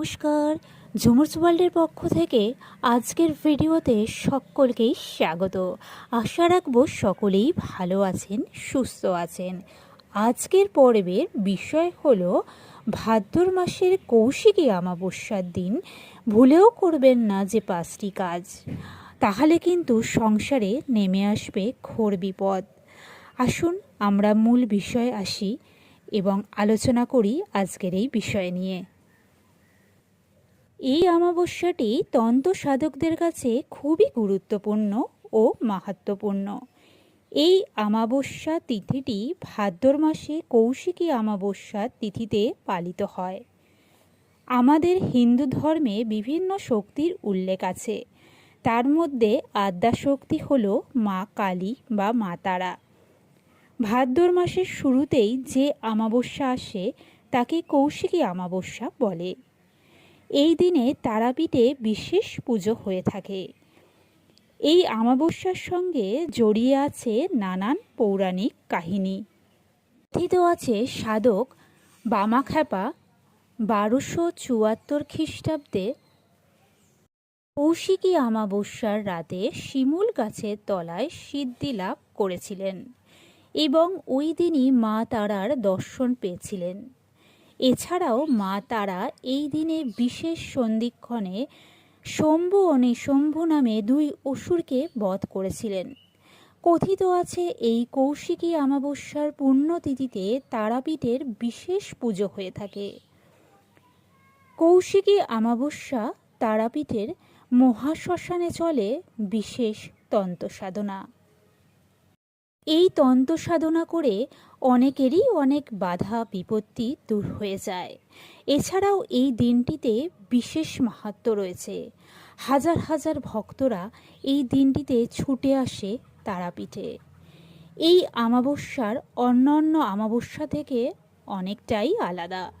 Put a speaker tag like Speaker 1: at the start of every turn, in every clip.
Speaker 1: নমস্কার। ঝুমুরস ওয়ার্ল্ডের পক্ষ থেকে আজকের ভিডিওতে সকলকেই স্বাগত। আশা রাখব সকলেই ভালো আছেন, সুস্থ আছেন। আজকের পর্বের বিষয় হল, ভাদ্র মাসের কৌশিকী অমাবস্যার দিন। ভুলেও করবেন না যে পাঁচটি কাজ। তাহলে কিন্তু সংসারে নেমে আসবে ঘোর বিপদ। আসুন আমরা মূল বিষয় আসি এবং আলোচনা করি আজকের এই বিষয় নিয়ে। এই অমাবস্যাটি তন্ত্র সাধকদের কাছে খুবই গুরুত্বপূর্ণ ও মাহাত্মপূর্ণ এই অমাবস্যা তিথিটি ভাদ্র মাসে কৌশিকী অমাবস্যা তিথিতে পালিত হয়। আমাদের হিন্দু ধর্মে বিভিন্ন শক্তির উল্লেখ আছে। তার মধ্যে আদ্যাশক্তি হল মা কালী বা মা তারা। ভাদ্র মাসের শুরুতেই যে অমাবস্যা আসে, তাকে কৌশিকী অমাবস্যা বলে। এই দিনে তারাপীঠে বিশেষ পুজো হয়ে থাকে। এই আমাবস্যার সঙ্গে জড়িয়ে আছে নানান পৌরাণিক কাহিনী। কথিত আছে সাধক বামাখ্যাপা বারোশো চুয়াত্তর খ্রিস্টাব্দে কৌশিকী আমাবস্যার রাতে শিমুল গাছের তলায় সিদ্ধি লাভ করেছিলেন এবং ওই দিনই মা তারার দর্শন পেয়েছিলেন। এছাড়াও মা তারা এই দিনে বিশেষ সন্ধিক্ষণে শম্ভু ও নিশম্ভু নামে দুই অসুরকে বধ করেছিলেন। কথিত আছে, এই কৌশিকী অমাবস্যার পুণ্যতিথিতে তারাপীঠের বিশেষ পুজো হয়ে থাকে। কৌশিকী অমাবস্যা তারাপীঠের মহাশ্মশানে চলে বিশেষ তন্ত্র সাধনা এই তন্ত্র সাধনা করে অনেকেরই অনেক বাধা, বিপত্তি দূর হয়ে যায়। এছাড়াও এই দিনটিতে বিশেষ মাহাত্ম রয়েছে। হাজার হাজার ভক্তরা এই দিনটিতে ছুটে আসে তারাপীঠে। এই অমাবস্যার অন্যান্য আমাবস্যা থেকে অনেকটাই আলাদা।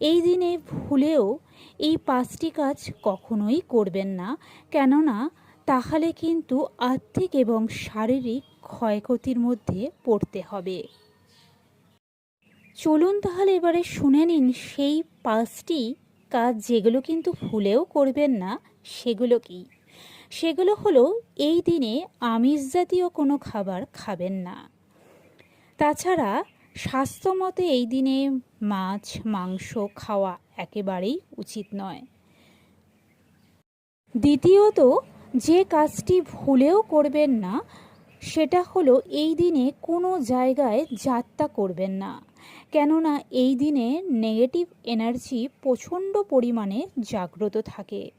Speaker 1: এই দিনে ভুলেও এই পাঁচটি কাজ কখনোই করবেন না। কেননা, তাহলে কিন্তু আর্থিক এবং শারীরিক ক্ষয়ক্ষতির মধ্যে পড়তে হবে। চলুন তাহলে এবারে শুনে নিন সেই পাঁচটি কাজ যেগুলো কিন্তু ভুলেও করবেন না, সেগুলো কি? সেগুলো হলো, এই দিনে আমিষ জাতীয় কোনো খাবার খাবেন না। তাছাড়া স্বাস্থ্যমতে এই দিনে মাছ, মাংস খাওয়া একেবারেই উচিত নয়। দ্বিতীয়ত, যে কাজটি ভুলেও করবেন না সেটা হলো এই দিনে কোনো জায়গায় যাত্রা করবেন না। কেননা এই দিনে নেগেটিভ এনার্জি প্রচণ্ড পরিমাণে জাগ্রত থাকে।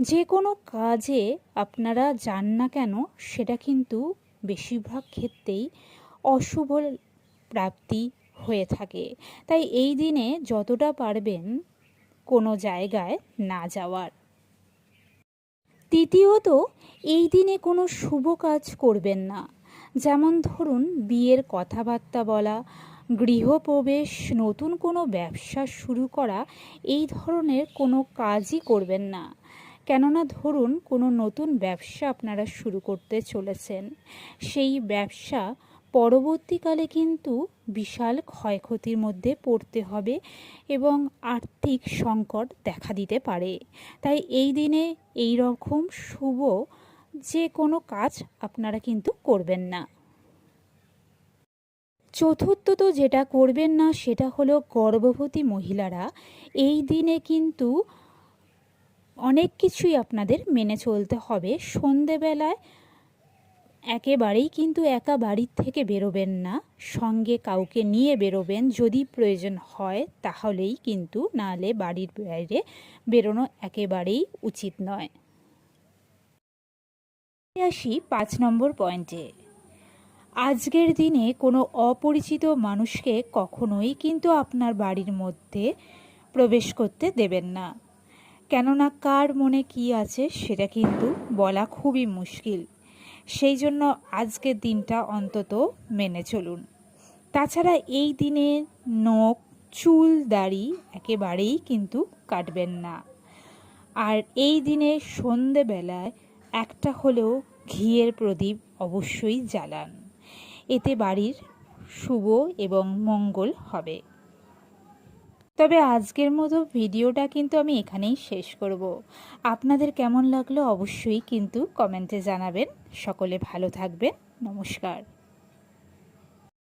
Speaker 1: যে কোনো কাজে আপনারা যান না কেন, সেটা কিন্তু বেশিরভাগ ক্ষেত্রেই অশুভ প্রাপ্তি হয়ে থাকে। তাই এই দিনে যতটা পারবেন কোনো জায়গায় না যাওয়ার। তৃতীয়ত এই দিনে কোনো শুভ কাজ করবেন না। যেমন ধরুন, বিয়ের কথাবার্তা বলা, গৃহপ্রবেশ, নতুন কোনো ব্যবসা শুরু করা, এই ধরনের কোনো কাজই করবেন না। কেননা ধরুন, কোনো নতুন ব্যবসা আপনারা শুরু করতে চলেছেন। সেই ব্যবসা পরবর্তীকালে কিন্তু বিশাল ক্ষয়ক্ষতির মধ্যে পড়তে হবে এবং আর্থিক সংকট দেখা দিতে পারে। তাই এই দিনে এই রকম শুভ যে কোনো কাজ আপনারা কিন্তু করবেন না। চতুর্থ তো যেটা করবেন না, সেটা হলো গর্ভবতী মহিলারা এই দিনে কিন্তু অনেক কিছুই আপনাদের মেনে চলতে হবে। সন্ধেবেলায় একেবারেই কিন্তু একা বাড়ির থেকে বেরোবেন না। সঙ্গে কাউকে নিয়ে বেরোবেন যদি প্রয়োজন হয়, তাহলেই কিন্তু নালে বাড়ির বাইরে বেরোনো একেবারেই উচিত নয়। আসি পাঁচ নম্বর পয়েন্টে। আজকের দিনে কোনো অপরিচিত মানুষকে কখনোই কিন্তু আপনার বাড়ির মধ্যে প্রবেশ করতে দেবেন না। কেননা কার মনে কি আছে সেটা কিন্তু বলা খুবই মুশকিল। সেই জন্য আজকের দিনটা অন্তত মেনে চলুন। তাছাড়া এই দিনে নখ, চুল, দাড়ি একেবারেই কিন্তু কাটবেন না। আর এই দিনে সন্ধেবেলায় একটা হলেও ঘিয়ের প্রদীপ অবশ্যই জ্বালান। এতে বাড়ির শুভ এবং মঙ্গল হবে। তবে আজকের মতো ভিডিওটা কিন্তু আমি এখানেই শেষ করব। আপনাদের কেমন লাগল অবশ্যই কিন্তু কমেন্টে জানাবেন। সকলে ভালো থাকবেন। নমস্কার।